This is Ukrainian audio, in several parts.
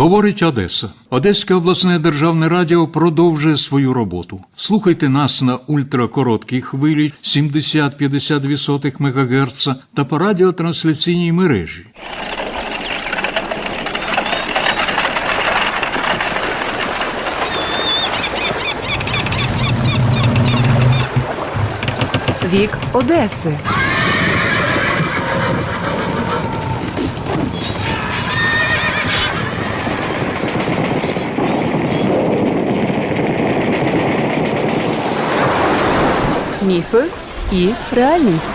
Говорить Одеса. Одеське обласне державне радіо продовжує свою роботу. Слухайте нас на ультракороткій хвилі 70-52 МГц та по радіотрансляційній мережі. Вік Одеси. Міфи і реальність.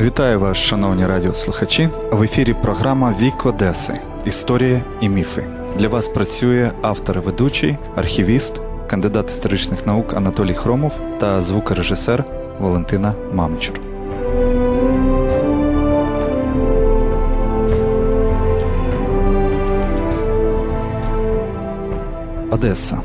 Вітаю вас, шановні радіослухачі. В ефірі програма Вік Одеси. Історія і міфи. Для вас працює автор ведучий, архівіст, кандидат історичних наук Анатолій Хромов та звукорежисер Валентина Мамчур. Одеса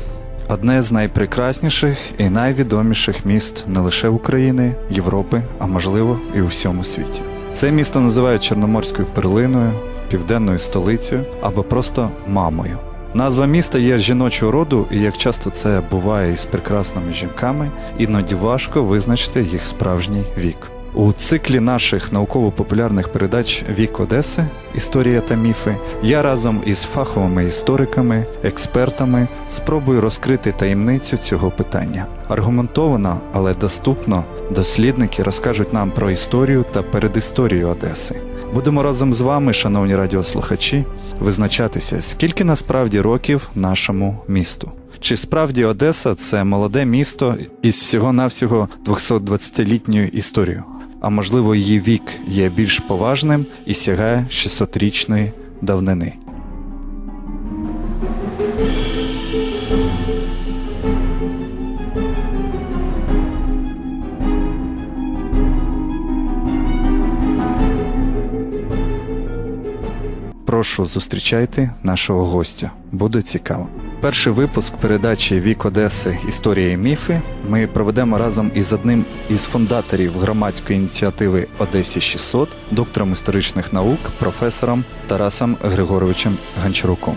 одне з найпрекрасніших і найвідоміших міст не лише України, Європи, а можливо і у всьому світі. Це місто називають Чорноморською перлиною, південною столицею або просто мамою. Назва міста є жіночого роду, і як часто це буває із прекрасними жінками, іноді важко визначити їх справжній вік. У циклі наших науково-популярних передач Вік Одеси Історія та міфи я разом із фаховими істориками, експертами спробую розкрити таємницю цього питання. Аргументовано, але доступно дослідники розкажуть нам про історію та передісторію Одеси. Будемо разом з вами, шановні радіослухачі, визначатися, скільки насправді років нашому місту. Чи справді Одеса це молоде місто із всього-навсього 220-літньою історією? А можливо, її вік є більш поважним і сягає 600-річної давнини. Прошу зустрічайте нашого гостя. Буде цікаво. Перший випуск передачі Вік Одеси Історія і міфи ми проведемо разом із одним із фундаторів громадської ініціативи Одесі 600, доктором історичних наук, професором Тарасом Григоровичем Гончаруком.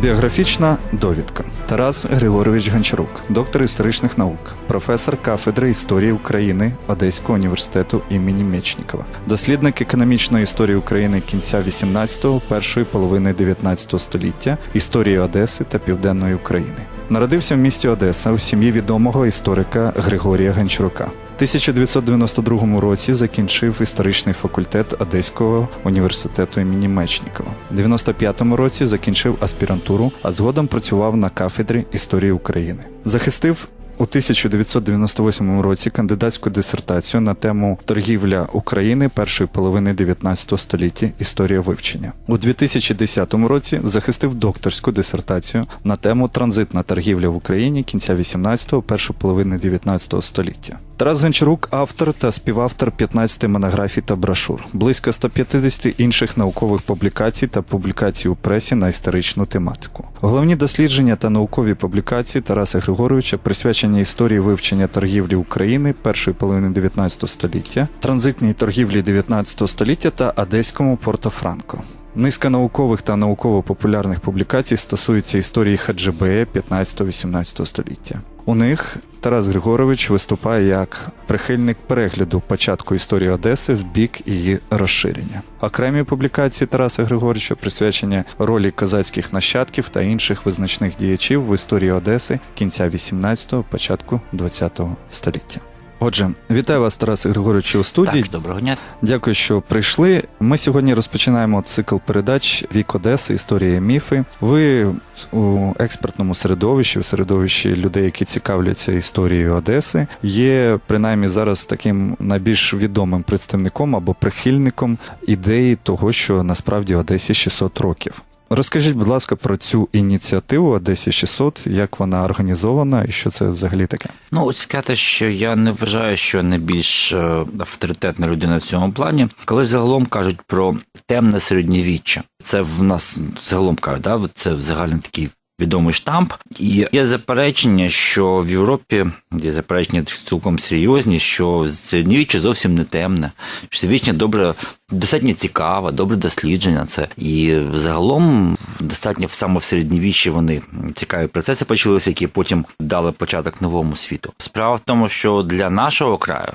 Біографічна довідка. Тарас Григорович Гончарук, доктор історичних наук, професор кафедри історії України Одеського університету імені Мечнікова, дослідник економічної історії України кінця 18-го, першої половини 19 століття, історії Одеси та Південної України. Народився в місті Одеса в сім'ї відомого історика Григорія Гончарука. 1992 році закінчив історичний факультет Одеського університету імені Мечнікова. У 95-му році закінчив аспірантуру, а згодом працював на кафедрі історії України. Захистив у 1998 році кандидатську дисертацію на тему торгівля України першої половини 19 століття. Історія вивчення у 2010 році. Захистив докторську дисертацію на тему транзитна торгівля в Україні кінця 18-го, першої половини 19 століття. Тарас Гончарук автор та співавтор 15 монографій та брошур, близько 150 інших наукових публікацій та публікацій у пресі на історичну тематику. Головні дослідження та наукові публікації Тараса Григоровича присвячені історії вивчення торгівлі України першої половини 19 століття, транзитній торгівлі 19 століття та Одеському Порто-Франко. Низка наукових та науково-популярних публікацій стосується історії Хаджибея 15-18 століття. У них Тарас Григорович виступає як прихильник перегляду початку історії Одеси в бік її розширення. Окремі публікації Тараса Григоровича присвячені ролі козацьких нащадків та інших визначних діячів в історії Одеси кінця 18-го, початку 20-го століття. Отже, вітаю вас, Тарас Григорович, у студії. Так, доброго дня. Дякую, що прийшли. Ми сьогодні розпочинаємо цикл передач Вік Одеси, історія і міфи. Ви у експертному середовищі, у середовищі людей, які цікавляться історією Одеси, є принаймні зараз таким найбільш відомим представником або прихильником ідеї того, що насправді Одесі 600 років. Розкажіть, будь ласка, про цю ініціативу Одесі 600, як вона організована і що це взагалі таке? Ну, ось сказати, що я не вважаю, що найбільш е, авторитетна людина в цьому плані, коли загалом кажуть про темне середньовіччя. Це в нас загалом кажуть, да? це взагалі такий відомий штамп. І є заперечення, що в Європі є заперечення цілком серйозні, що середньовіччя зовсім не темне, що середньовіччя добре, достатньо цікаве, добре дослідження це. І загалом достатньо саме в середньовіччі вони цікаві процеси почалися, які потім дали початок новому світу. Справа в тому, що для нашого краю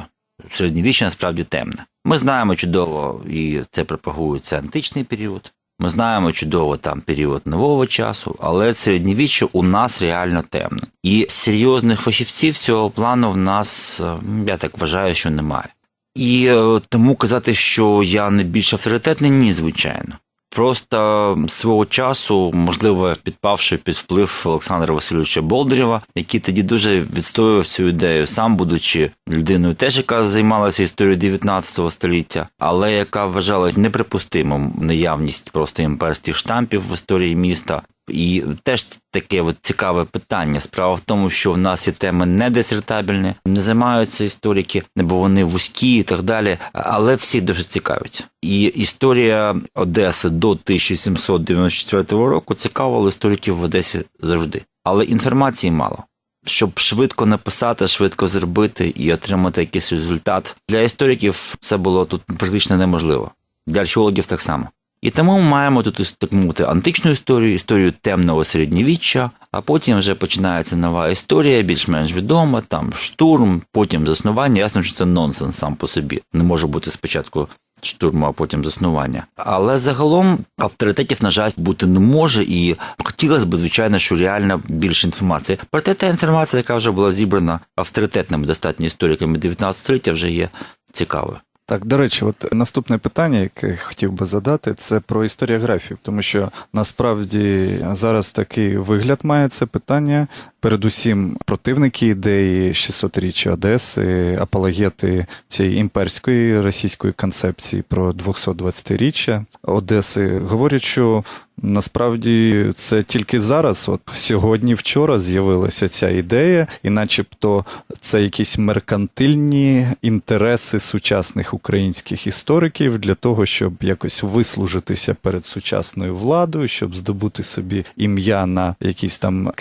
середньовіччя насправді темне. Ми знаємо чудово, і це пропагується античний період. Ми знаємо чудово там період нового часу, але середньовіччя у нас реально темне. І серйозних фахівців цього плану в нас, е, я так вважаю, що немає. І е, тому казати, що я не більш авторитетний, ні, звичайно. Просто свого часу, можливо, підпавши під вплив Олександра Васильовича Болдирєва, який тоді дуже відстоював цю ідею, сам будучи людиною, теж яка займалася історією 19 століття, але яка вважала неприпустимим наявність просто імперських штампів в історії міста. І теж таке от цікаве питання. Справа в тому, що в нас є теми не дисертабельні, не займаються історики, бо вони вузькі і так далі. Але всі дуже цікавить. І історія Одеси до 1794 року цікавила істориків в Одесі завжди. Але інформації мало. Щоб швидко написати, швидко зробити і отримати якийсь результат для істориків це було тут практично неможливо. Для археологів так само. І тому ми маємо тут так мовити античну історію, історію темного середньовіччя, а потім вже починається нова історія, більш-менш відома, там штурм, потім заснування. Ясно, що це нонсенс сам по собі. Не може бути спочатку штурму, а потім заснування. Але загалом авторитетів, на жаль, бути не може, і хотілося б, звичайно, що реально більше інформації. Проте та інформація, яка вже була зібрана авторитетними достатньо істориками 19 століття, вже є цікавою. Так, до речі, от наступне питання, яке хотів би задати, це про історіографію, тому що насправді зараз такий вигляд має це питання. Передусім, противники ідеї 600-річчя Одеси, апологети цієї імперської російської концепції про 220-річчя Одеси говорять, що насправді це тільки зараз, от сьогодні, вчора, з'явилася ця ідея, і начебто це якісь меркантильні інтереси сучасних українських істориків для того, щоб якось вислужитися перед сучасною владою, щоб здобути собі ім'я на якісь там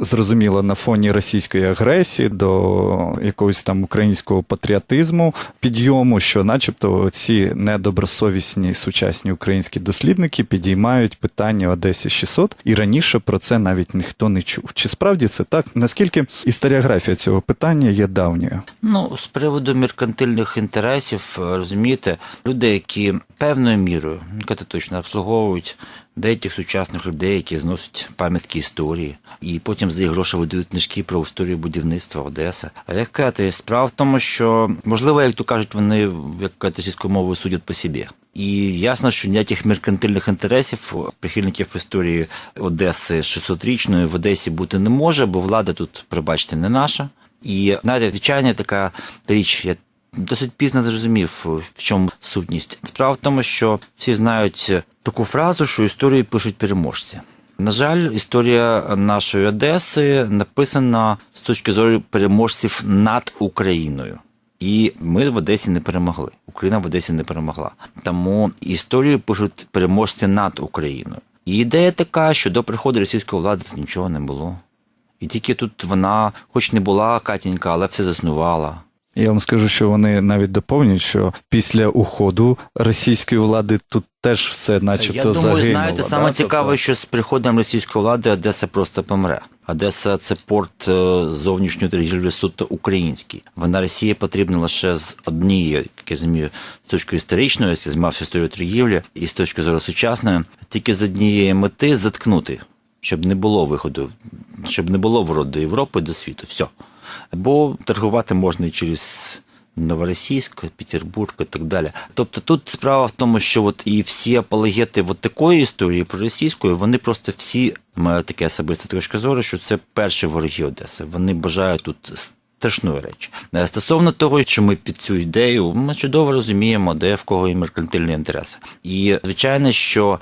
зрозуміло, на фоні російської агресії до якогось там українського патріотизму, підйому, що, начебто, ці недобросовісні сучасні українські дослідники підіймають питання Одесі 600, і раніше про це навіть ніхто не чув. Чи справді це так? Наскільки історіографія цього питання є давньою? Ну, з приводу меркантильних інтересів, розумієте, люди, які певною мірою, яка точно обслуговують деяких сучасних людей, які зносять пам'ятки історії, і потім за їх гроші видають книжки про історію будівництва Одеси. А як казати, справа в тому, що можливо, як то кажуть, вони як російською мовою судять по собі. І ясно, що ніяких меркантильних інтересів прихильників історії Одеси 600-річної в Одесі бути не може, бо влада тут, пробачте, не наша. І навіть звичайна така річ, я досить пізно зрозумів, в чому сутність. Справа в тому, що всі знають таку фразу, що історію пишуть переможці. На жаль, історія нашої Одеси написана з точки зору переможців над Україною. І ми в Одесі не перемогли. Україна в Одесі не перемогла. Тому історію пишуть переможці над Україною. І ідея така, що до приходу російської влади тут нічого не було. І тільки тут вона, хоч не була Катінька, але все заснувала. Я вам скажу, що вони навіть доповнюють, що після уходу російської влади тут теж все, начебто, Я думаю, загинуло. знаєте, да? саме цікаве, Тобто- що з приходом російської влади Одеса просто помре. Одеса це порт е, зовнішньої торгівлі суто український. Вона Росії потрібна лише з однієї, як я розумію, з точки історичної, я займався історією торгівлі, і з точки зору сучасної, тільки з однієї мети заткнути, щоб не було виходу, щоб не було вроду до Європи, до світу. Все. Бо торгувати можна і через Новоросійськ, Петербург і так далі. Тобто тут справа в тому, що от і всі апологети от такої історії проросійської, вони просто всі мають таке особисте точка зору, що це перші вороги Одеси. Вони бажають тут страшної речі. Е, Стосовно того, що ми під цю ідею, ми чудово розуміємо, де в кого є меркантильні інтереси. І звичайно, що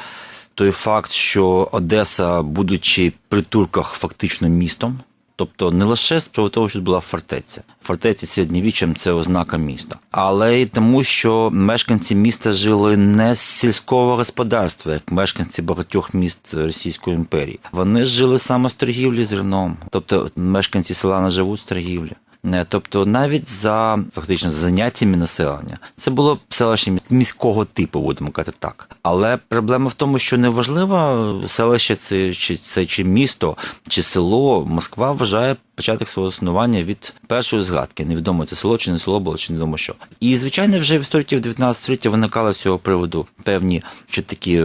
той факт, що Одеса, будучи при турках фактично містом, тобто не лише з приводу того, що була фортеця. Фортеця середньовіччям це ознака міста, але й тому, що мешканці міста жили не з сільського господарства, як мешканці багатьох міст Російської імперії. Вони жили саме з торгівлі зерном, тобто мешканці села не живуть з торгівлі. Не, Тобто навіть за фактично за заняттями населення це було селище міського типу, будемо казати так. Але проблема в тому, що неважливо селище це чи це чи місто, чи село. Москва вважає початок свого існування від першої згадки. Невідомо це село чи не село було, чи невідомо що. І звичайно, вже в історії 19 століття виникали з цього приводу певні чи такі е,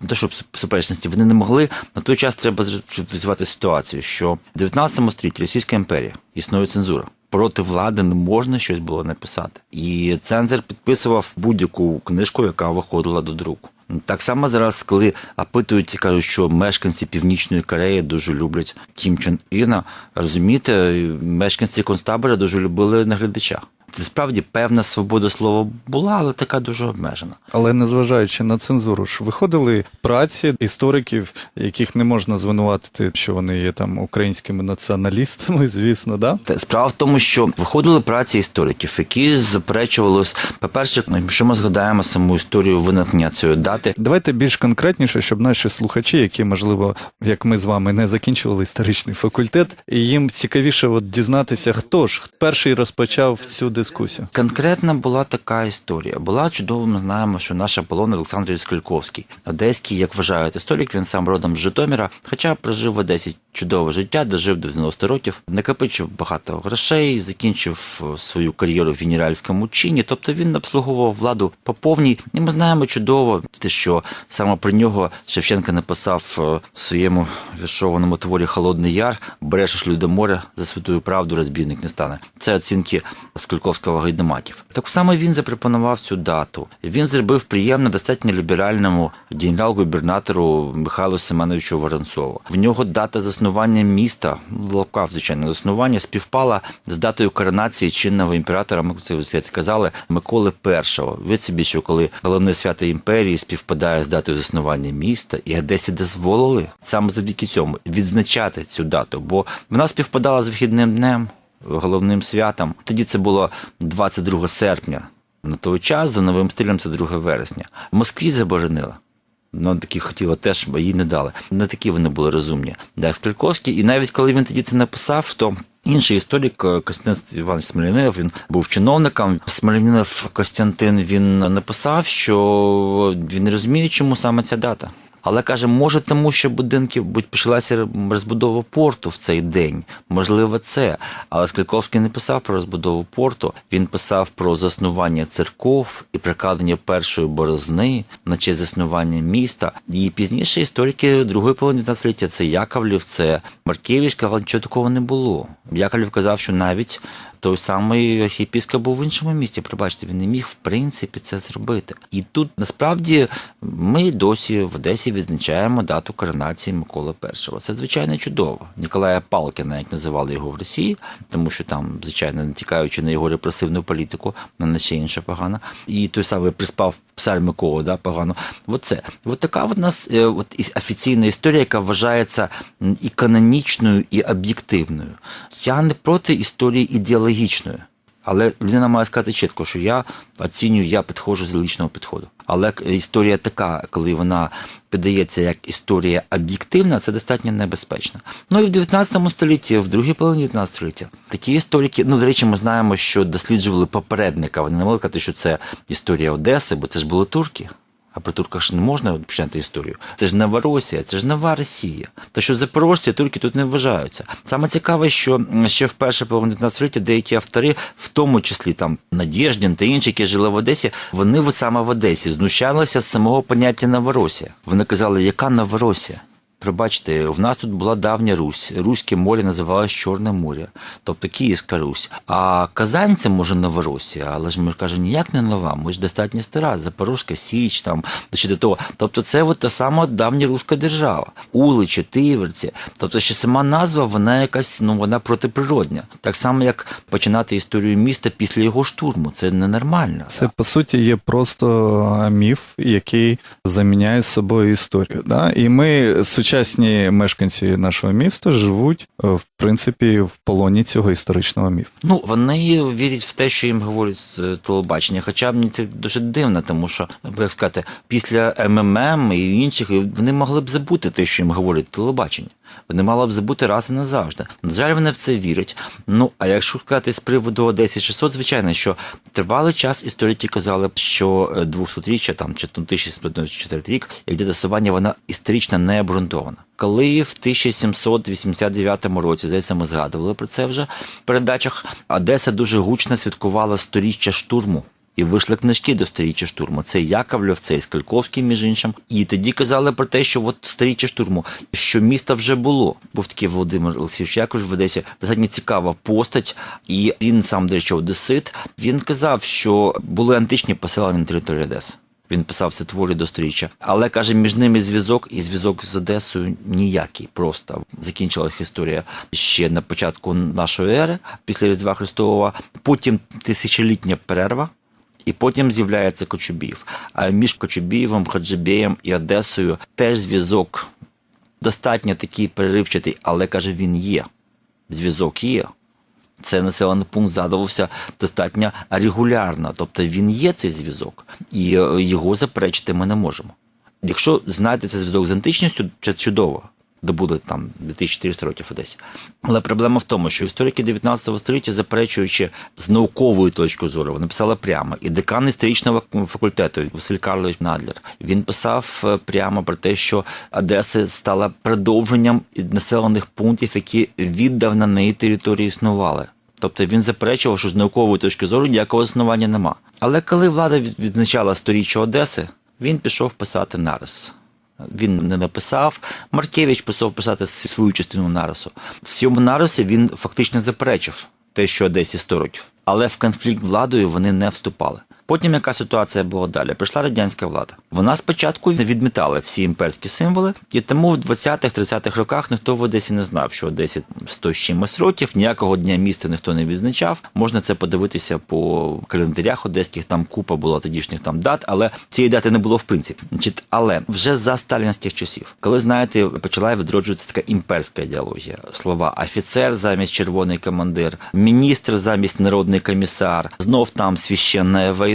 не то, щоб суперечності. Вони не могли на той час треба звати ситуацію, що в 19 столітті Російська імперія існує цензура. Проти влади не можна щось було написати, і цензор підписував будь-яку книжку, яка виходила до друку. Так само зараз, коли опитують кажуть, що мешканці Північної Кореї дуже люблять Кім Чен Іна, розумієте, мешканці концтаборя дуже любили наглядача. Справді певна свобода слова була, але така дуже обмежена. Але незважаючи на цензуру, ж виходили праці істориків, яких не можна звинуватити, що вони є там українськими націоналістами, звісно, да? Справа в тому, що виходили праці істориків, які заперечували, по-перше, що ми згадаємо саму історію виникнення цієї дати. Давайте більш конкретніше, щоб наші слухачі, які, можливо, як ми з вами не закінчували історичний факультет, і їм цікавіше от дізнатися, хто ж перший розпочав цю дискусію. Конкретна була така історія. Була чудово, ми знаємо, що наш Аполлон Олександрович Скальковський, одеський, як вважають історик, він сам родом з Житомира, хоча прожив в Одесі чудове життя, дожив до 90 років, накопичив багато грошей, закінчив свою кар'єру в генеральському чині. Тобто він обслуговував владу по повній. І ми знаємо чудово, те, що саме про нього Шевченко написав е, в своєму віршованому творі Холодний Яр, брешеш люди моря за святою правду розбійник не стане. Це оцінки Скальковського гайдамаків. Так саме він запропонував цю дату. Він зробив приємно достатньо ліберальному генерал-губернатору Михайлу Семеновичу Воронцову. В нього дата заснування міста, в лапках, звичайно, заснування співпала з датою коронації чинного імператора. Ми це сказали Миколи І. Від собі, що коли головне свято імперії співпадає з датою заснування міста, і Одесі дозволили саме завдяки цьому відзначати цю дату, бо вона співпадала з вихідним днем головним святом. Тоді це було 22 серпня. На той час за новим стилем це 2 вересня. В Москві заборонила. Ну, такі хотіла теж, бо їй не дали. Не такі вони були розумні. Да, Скальковський. І навіть коли він тоді це написав, то інший історик е, Костянтин Іванович Смолянинов, він був чиновником. Смолянинов Костянтин він написав, що він не розуміє, чому саме ця дата. Але каже, може, тому що будинки будь почалася розбудова порту в цей день. Можливо, це. Але Скальковський не писав про розбудову порту. Він писав про заснування церков і прикладення першої борозни на честь заснування міста. І пізніше історики другої половини 19 століття це Яковлів, це Маркевич, але нічого такого не було. Яковлів казав, що навіть той самий архієпископ був в іншому місті. Пробачте, він не міг в принципі це зробити. І тут насправді ми досі в Одесі відзначаємо дату коронації Миколи І. Це звичайно чудово. Ніколая Палкіна, як називали його в Росії, тому що там, звичайно, не тікаючи на його репресивну політику, на ще інше погано. І той самий приспав псар Микола, да, погано. Оце. От така от нас е, от офіційна історія, яка вважається і канонічною, і об'єктивною. Я не проти історії ідеологічної. Але людина має сказати чітко, що я оцінюю, я підходжу з логічного підходу. Але історія така, коли вона піддається як історія об'єктивна, це достатньо небезпечно. Ну і в 19 столітті, в другій половині 19 століття, такі історики, ну, до речі, ми знаємо, що досліджували попередника. Вони не могли казати, що це історія Одеси, бо це ж були турки. А про турках ж не можна починати історію. Це ж Новоросія, це ж нова Росія. Та що запорожці турки тут не вважаються. Саме цікаве, що ще в перше половині 19 століття деякі автори, в тому числі там Надєждін та інші, які жили в Одесі, вони саме в Одесі знущалися з самого поняття Новоросія. Вони казали, яка Новоросія? Пробачте, в нас тут була давня Русь. Руське море називалось Чорне море, тобто Київська Русь. А Казань може Новоросія, але ж ми ж кажемо, ніяк не нова. Ми ж достатньо стара, Запорозька Січ, там чи до того. Тобто, це от та сама давня руська держава. Уличі, Тиверці. Тобто, ще сама назва, вона якась ну вона протиприродня. Так само, як починати історію міста після його штурму. Це ненормально. Це по суті є просто міф, який заміняє собою історію. Да? І ми, сучасні мешканці нашого міста, живуть е, в принципі в полоні цього історичного міфу. Ну, вони вірять в те, що їм говорять з телебачення. Хоча мені це дуже дивно, тому що, як сказати, після МММ і інших вони могли б забути те, що їм говорить телебачення. Вони мали б забути раз і назавжди. На жаль, вони в це вірять. Ну, а якщо сказати з приводу Одесі 600, звичайно, що тривалий час історики казали, б, що 200-річчя, там, чи 1794 рік, як датування, вона історично не обґрунтована. Коли в 1789 році, здається, ми згадували про це вже в передачах, Одеса дуже гучно святкувала сторіччя штурму. І вийшли книжки до сторіччя штурму. Це Яковлев, це і Скальковський, між іншим. І тоді казали про те, що от сторіччя штурму, що міста вже було. Був такий Володимир Олексійович Яковлев в Одесі. Достатньо цікава постать, і він сам, до речі, одесит. Він казав, що були античні поселення на території Одеси. Він писав це творі до сторіччя. Але каже, між ними зв'язок і зв'язок з Одесою ніякий. Просто закінчилась історія ще на початку нашої ери, після Різдва Христового. Потім тисячолітня перерва. І потім з'являється Кочубіїв. А між Кочубієвим, Хаджибеєм і Одесою теж зв'язок достатньо такий переривчатий, але каже, він є. Зв'язок є. Це населений пункт задавався достатньо регулярно. Тобто він є цей зв'язок, і е, його заперечити ми не можемо. Якщо знаєте цей зв'язок з античністю, це чудово. Де буде там 2400 років Одесі. Але проблема в тому, що історики 19 століття, заперечуючи з наукової точки зору, вони писали прямо. І декан історичного факультету Василь Карлович Надлер він писав е, прямо про те, що Одеса стала продовженням населених пунктів, які віддав на неї території існували. Тобто він заперечував, що з наукової точки зору ніякого існування нема. Але коли влада відзначала сторіччя Одеси, він пішов писати нарис. Він не написав. Маркевич писав писати свою частину нарису. В цьому нарисі він фактично заперечив те, що Одесі 100 років. Але в конфлікт владою вони не вступали. Потім яка ситуація була далі? Прийшла радянська влада. Вона спочатку відмітала всі імперські символи, і тому в 20-30-х роках ніхто в Одесі не знав, що Одесі 100 з чимось років, ніякого дня міста ніхто не відзначав. Можна це подивитися по календарях одеських, там купа була тодішніх там дат, але цієї дати не було в принципі. Але вже за сталінських часів, коли знаєте, почала відроджуватися така імперська ідеологія. Слова офіцер замість червоний командир, міністр замість народний комісар, знов там священна війна,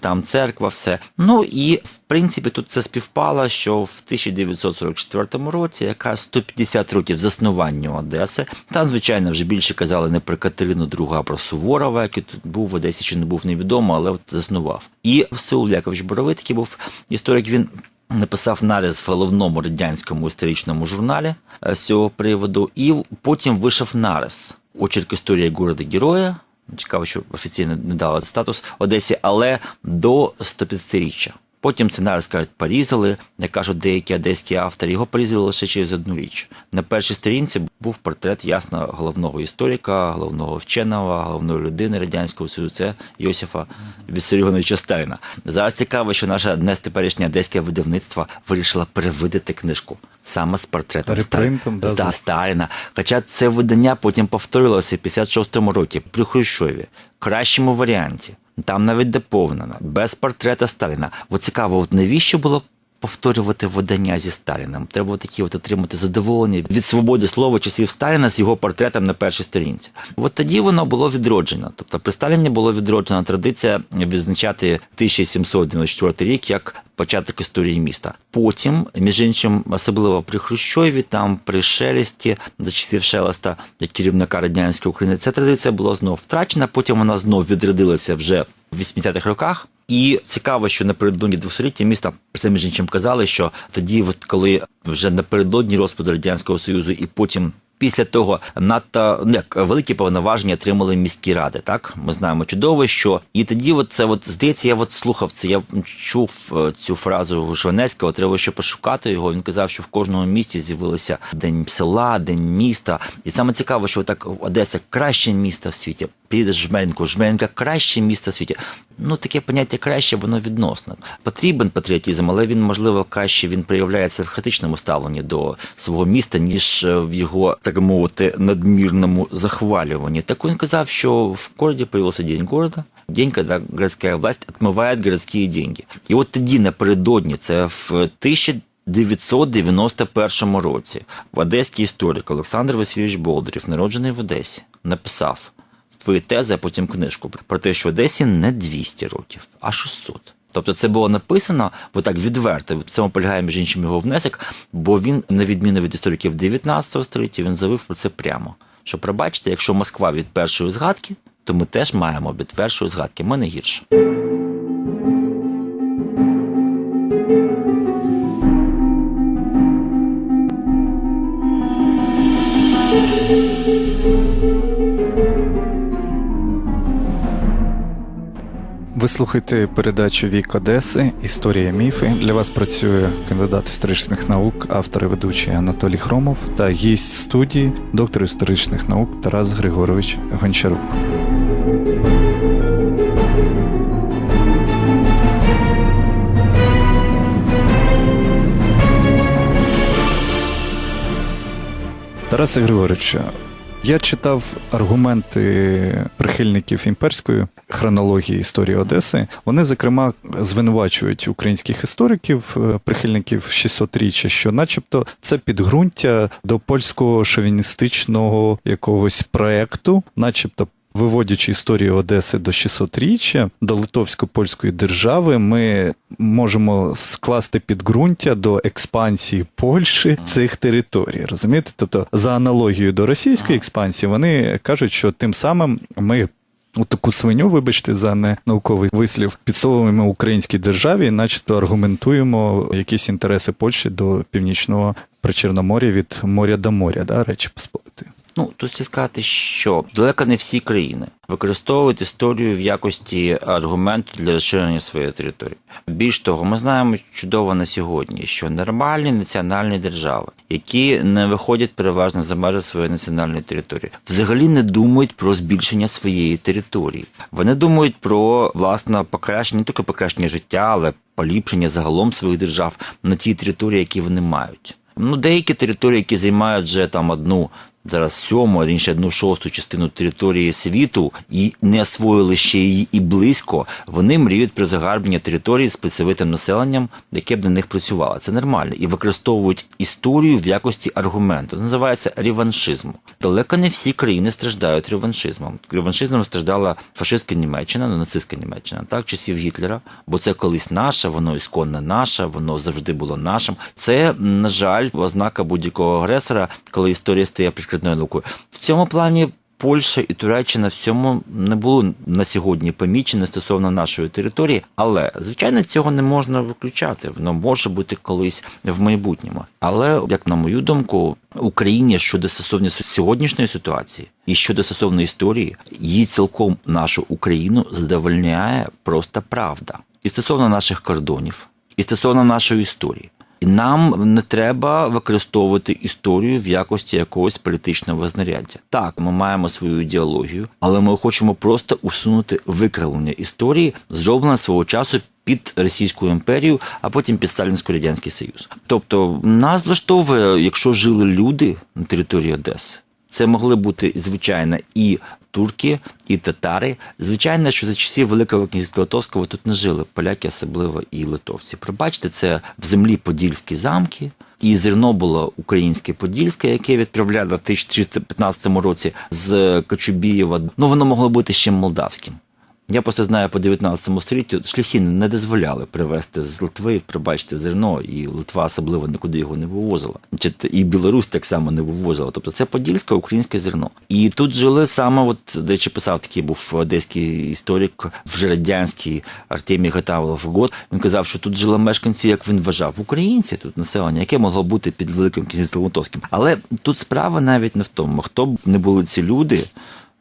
там церква, все. Ну і в принципі тут це співпало, що в 1944 році, яка 150 років заснування Одеси, там, звичайно, вже більше казали не про Катерину II, а про Суворова, який тут був в Одесі чи не був невідомо, але от заснував. І Сеул Якович Боровий, був історик, він написав наріз в головному радянському історичному журналі е, з цього приводу, і потім вийшов нарис очерк історії города героя. Цікаво, що офіційно не дали статус Одесі, але до 150-річчя. Потім цей нарис, кажуть, порізали, як кажуть деякі одеські автори, його порізали лише через одну річ. На першій сторінці був портрет ясно головного історика, головного вченого, головної людини радянського союзу, це Йосифа Вісаріоновича Сталіна. Зараз цікаво, що наше одне з теперішнє одеське видавництво вирішило перевидати книжку саме з портретом Сталіна. да, Да, Сталіна. Хоча це видання потім повторилося в 56-му році при Хрущові, в кращому варіанті. Там навіть доповнено, без портрета Сталіна. От цікаво, от навіщо було повторювати видання зі Сталіном? Треба такі от отримати задоволення від свободи слова часів Сталіна з його портретом на першій сторінці. От тоді воно було відроджено. Тобто при Сталіні було відроджена традиція відзначати 1794 рік як початок історії міста. Потім, між іншим, особливо при Хрущові, там при Шелесті, за часів Шелеста, як керівника радянської України, ця традиція була знов втрачена. Потім вона знов відродилася вже в 80-х роках. І цікаво, що напередодні двохсоліття міста це між іншим казали, що тоді, от коли вже напередодні розпаду радянського союзу, і потім Після того надто ну, як великі повноваження отримали міські ради. Так ми знаємо чудово, що і тоді, от це от здається, я от слухав це. Я чув е, цю фразу Жванецького. Треба ще пошукати його. Він казав, що в кожному місті з'явилося день села, день міста. І саме цікаво, що так Одеса краще місто в світі. Приїдеш в Жменьку, Жменька краще місто в світі. Ну таке поняття краще, воно відносно. Потрібен патріотизм, але він можливо краще він проявляється в хаотичному ставленні до свого міста, ніж е, в його так мовити надмірному захвалюванні. Так він казав, що в городі появився день города. День, когда городская власть отмывает городские деньги. І от тоді напередодні, це в 1991 році, в одеський історик Олександр Васильович Болдерів, народжений в Одесі, написав свої тези, а потім книжку про те, що Одесі не 200 років, а 600. Тобто це було написано отак відверто. В цьому полягає між іншим його внесок, бо він, на відміну від істориків 19 століття, він заявив про це прямо. Що пробачте, якщо Москва від першої згадки, то ми теж маємо від першої згадки. Ми не гірше. Ви слухаєте передачу Вік Одеси Історія міфи. Для вас працює кандидат історичних наук, автор і ведучий Анатолій Хромов та гість студії, доктор історичних наук Тарас Григорович Гончарук. Тарасе Григоровичу, я читав аргументи прихильників імперської хронології історії Одеси. Вони, зокрема, звинувачують українських істориків, е, прихильників 600-річчя, що, начебто, це підґрунтя до польського шовіністичного якогось проекту, начебто. Виводячи історію Одеси до 600-річчя, до литовсько-польської держави, ми можемо скласти підґрунтя до експансії Польщі цих територій. Розумієте? Тобто, за аналогією до російської експансії, вони кажуть, що тим самим ми. У таку свиню, вибачте, за ненауковий вислів, підсовуємо українській державі, начебто аргументуємо якісь інтереси Польщі до північного причорномор'я від моря до моря, да, речі Посполитої. Ну, тут слід сказати, що далеко не всі країни використовують історію в якості аргументу для розширення своєї території. Більш того, ми знаємо чудово на сьогодні, що нормальні національні держави, які не виходять переважно за межі своєї національної території, взагалі не думають про збільшення своєї території. Вони думають про власне покращення, не тільки покращення життя, але поліпшення загалом своїх держав на тій території, які вони мають. Ну, деякі території, які займають вже там одну зараз сьому, а інше одну шосту частину території світу і не освоїли ще її і близько, вони мріють про загарбання території з працьовитим населенням, яке б на них працювало. Це нормально. І використовують історію в якості аргументу. Це називається реваншизм. Далеко не всі країни страждають реваншизмом. Реваншизмом страждала фашистська Німеччина, ну, нацистська Німеччина, так, часів Гітлера, бо це колись наше, воно ісконно наше, воно завжди було нашим. Це, на жаль, ознака будь-якого агресора, коли історія стає прикладною наукою. В цьому плані. Польща і Туреччина в цьому не було на сьогодні помічені стосовно нашої території, але звичайно цього не можна виключати. Воно може бути колись в майбутньому. Але як на мою думку, Україні щодо стосовно сьогоднішньої ситуації і щодо стосовно історії, її цілком нашу Україну задовольняє просто правда і стосовно наших кордонів, і стосовно нашої історії. І нам не треба використовувати історію в якості якогось політичного знаряддя. Так, ми маємо свою ідеологію, але ми хочемо просто усунути викривлення історії, зроблене свого часу. Під Російську імперію, а потім під Сталінсько радянський Союз. Тобто нас влаштовує, якщо жили люди на території Одеси, це могли бути звичайно і турки, і татари. Звичайно, що за часів Великого князівства Литовського тут не жили поляки, особливо і литовці. Пробачте, це в землі Подільські замки. І зерно було українське подільське, яке відправляли в 1315 році з Кочубієва. Ну воно могло бути ще молдавським. Я просто знаю по 19 століттю шляхи не дозволяли привезти з Литви, пробачте, зерно, і Литва особливо нікуди його не вивозила. І Білорусь так само не вивозила. Тобто це подільське українське зерно. І тут жили саме, от, до речі, писав такий був одеський історик, вже радянський Артемій Гатавлов год. Він казав, що тут жили мешканці, як він вважав, українці, тут населення, яке могло бути під великим князівством Литовським. Але тут справа навіть не в тому, хто б не були ці люди.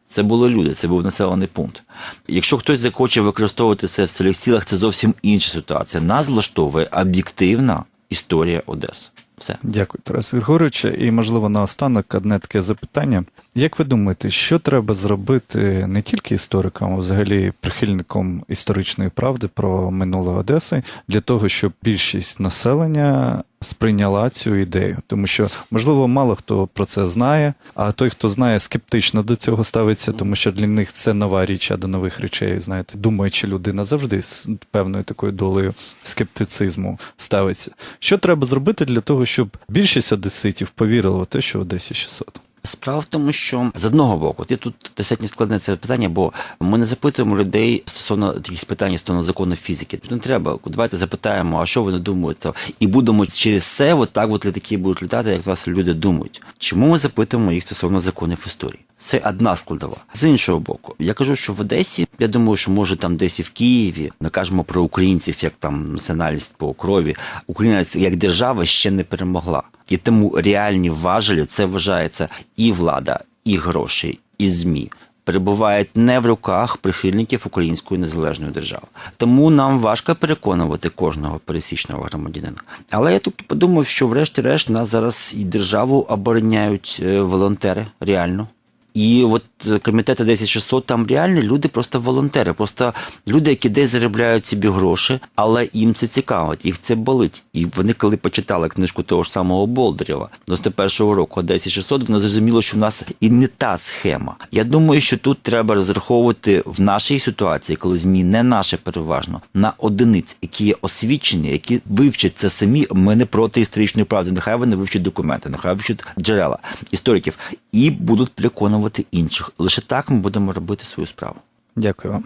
Це були люди, це був населений пункт. Якщо хтось захоче використовувати це в цілих цілах, це зовсім інша ситуація. Нас влаштовує об'єктивна історія Одеси. Все. Дякую, Тарас Григорович. І, можливо, наостанок одне таке запитання. Як ви думаєте, що треба зробити не тільки історикам, а взагалі прихильникам історичної правди про минуле Одеси для того, щоб більшість населення сприйняла цю ідею? Тому що, можливо, мало хто про це знає, а той, хто знає, скептично до цього ставиться, тому що для них це нова річ, а до нових речей, знаєте, думаючи людина завжди з певною такою долею скептицизму ставиться. Що треба зробити для того, щоб більшість одеситів повірила в те, що Одесі 600? Справа в тому, що з одного боку, ти тут достатньо складне це питання, бо ми не запитуємо людей стосовно якихось питань стосовно закону фізики. Не треба. Давайте запитаємо, а що вони думають, і будемо через це, от так от літаки будуть літати, як власне люди думають. Чому ми запитуємо їх стосовно законів історії? Це одна складова. З іншого боку, я кажу, що в Одесі, я думаю, що може там десь і в Києві ми кажемо про українців як там національність по крові. Україна як держава ще не перемогла. І тому реальні важелі це вважається і влада, і гроші, і ЗМІ. Перебувають не в руках прихильників української незалежної держави. Тому нам важко переконувати кожного пересічного громадянина. Але я тут подумав, що врешті-решт нас зараз і державу обороняють е, волонтери реально. І от е, комітет 10600 там реально люди просто волонтери, просто люди, які десь заробляють собі гроші, але їм це цікаво, їх це болить. І вони, коли почитали книжку того ж самого Болдерєва 91-го року 10600, вони зрозуміло, що в нас і не та схема. Я думаю, що тут треба розраховувати в нашій ситуації, коли змі не наше переважно, на одиниць, які є освічені, які вивчать це самі. Ми не проти історичної правди. Нехай вони вивчать документи, нехай вивчать джерела істориків і будуть переконувати інших. Лише так ми будемо робити свою справу. Дякую вам.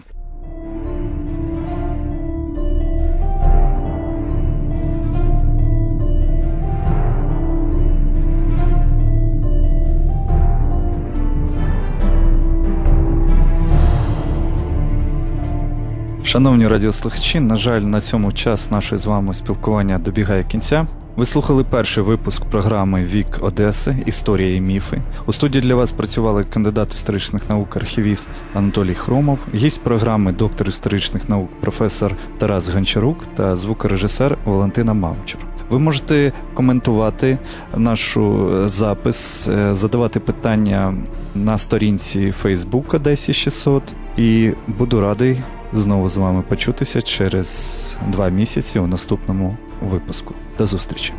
Шановні радіослухачі, на жаль, на цьому час нашої з вами спілкування добігає кінця. Ви слухали перший випуск програми Вік Одеси Історія і міфи. У студії для вас працювали кандидат історичних наук, архівіст Анатолій Хромов, гість програми доктор історичних наук, професор Тарас Гончарук та звукорежисер Валентина Мамчур. Ви можете коментувати нашу е, запис, е, задавати питання на сторінці Facebook Одесі 600 і буду радий знову з вами почутися через два місяці у наступному випуску. До зустрічі!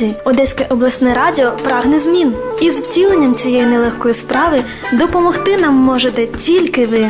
Друзі! Одеське обласне радіо прагне змін. І з втіленням цієї нелегкої справи допомогти нам можете тільки ви.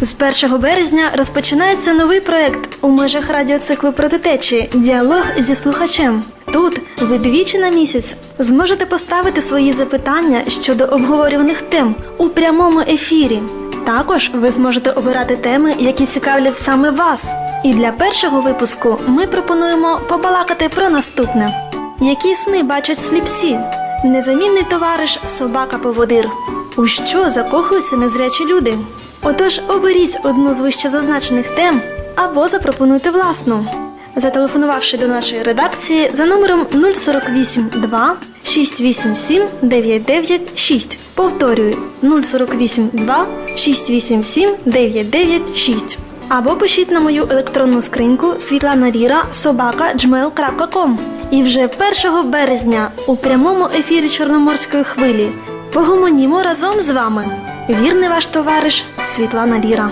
З 1 березня розпочинається новий проект у межах радіоциклу протитечі Діалог зі слухачем. Тут ви двічі на місяць зможете поставити свої запитання щодо обговорюваних тем у прямому ефірі. Також ви зможете обирати теми, які цікавлять саме вас. І для першого випуску ми пропонуємо побалакати про наступне: які сни бачать сліпсі, незамінний товариш собака-поводир. У що закохуються незрячі люди? Отож, оберіть одну з вище зазначених тем або запропонуйте власну, зателефонувавши до нашої редакції за номером 048 2 687 996. Повторюю 048 2 687 996. Або пишіть на мою електронну скриньку Світлана Ріра собака gmail.com. І вже 1 березня у прямому ефірі Чорноморської хвилі погомонімо разом з вами. Вірний ваш товариш Світлана Ріра.